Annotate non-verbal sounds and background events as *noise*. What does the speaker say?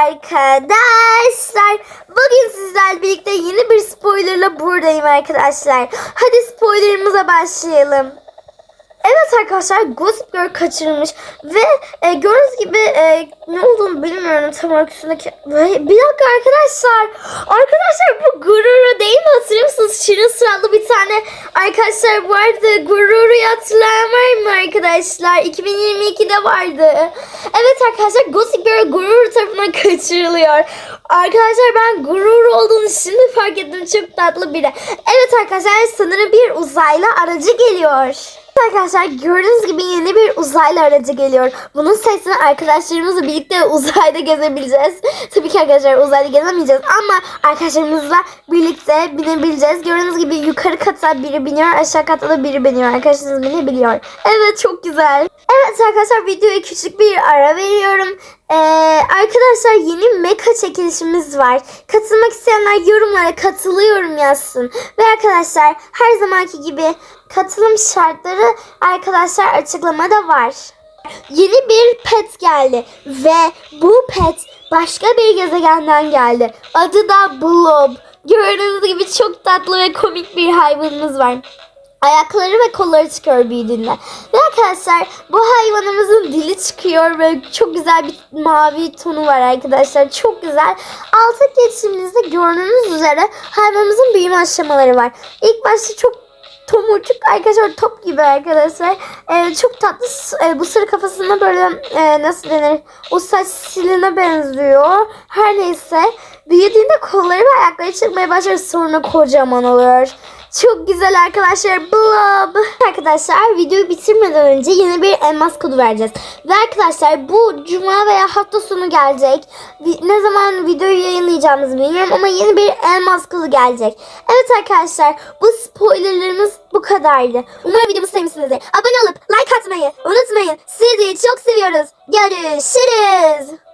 arkadaşlar. Bugün sizlerle birlikte yeni bir spoilerla buradayım arkadaşlar. Hadi spoilerımıza başlayalım. Evet arkadaşlar Gossip Girl kaçırılmış ve e, gördüğünüz gibi e, ne olduğunu bilmiyorum tam. Vay, Bir dakika arkadaşlar. Arkadaşlar bu arkadaşlar vardı. Gururu'yu hatırlayan var mı arkadaşlar? 2022'de vardı. Evet arkadaşlar Gossip Girl Gururu tarafından *laughs* kaçırılıyor. Arkadaşlar ben Gururu olduğunu şimdi fark ettim. Çok tatlı biri. Evet arkadaşlar sanırım bir uzaylı aracı geliyor. Arkadaşlar gördüğünüz gibi yeni bir uzaylı aracı geliyor. Bunun sayesinde arkadaşlarımızla birlikte uzayda gezebileceğiz. Tabii ki arkadaşlar uzayda gezemeyeceğiz ama arkadaşlarımızla birlikte binebileceğiz. Gördüğünüz gibi yukarı kata biri biniyor, aşağı kata da biri biniyor. Arkadaşlarınız binebiliyor. Evet çok güzel. Evet arkadaşlar videoya küçük bir ara veriyorum. Ee, arkadaşlar yeni meka çekilişimiz var. Katılmak isteyenler yorumlara katılıyorum yazsın. Ve arkadaşlar her zamanki gibi katılım şartları arkadaşlar açıklamada var. Yeni bir pet geldi ve bu pet başka bir gezegenden geldi. Adı da Blob. Gördüğünüz gibi çok tatlı ve komik bir hayvanımız var. Ayakları ve kolları çıkıyor büyüdüğünde. Ve arkadaşlar bu hayvanımızın dili çıkıyor ve çok güzel bir mavi tonu var arkadaşlar. Çok güzel. Altı geçimimizde gördüğünüz üzere hayvanımızın büyüme aşamaları var. İlk başta çok tomurcuk arkadaşlar top gibi arkadaşlar. Ee, çok tatlı e, bu sarı kafasında böyle e, nasıl denir o saç siline benziyor. Her neyse büyüdüğünde kolları ve ayakları çıkmaya başlar sonra kocaman oluyor. Çok güzel arkadaşlar. Blob. Arkadaşlar videoyu bitirmeden önce yeni bir elmas kodu vereceğiz. Ve arkadaşlar bu cuma veya hafta sonu gelecek. Ne zaman videoyu yayınlayacağımızı bilmiyorum ama yeni bir elmas kodu gelecek. Evet arkadaşlar bu spoilerlarımız bu kadardı. Umarım videomuzu sevmişsinizdir. Abone olup like atmayı unutmayın. Sizi çok seviyoruz. Görüşürüz.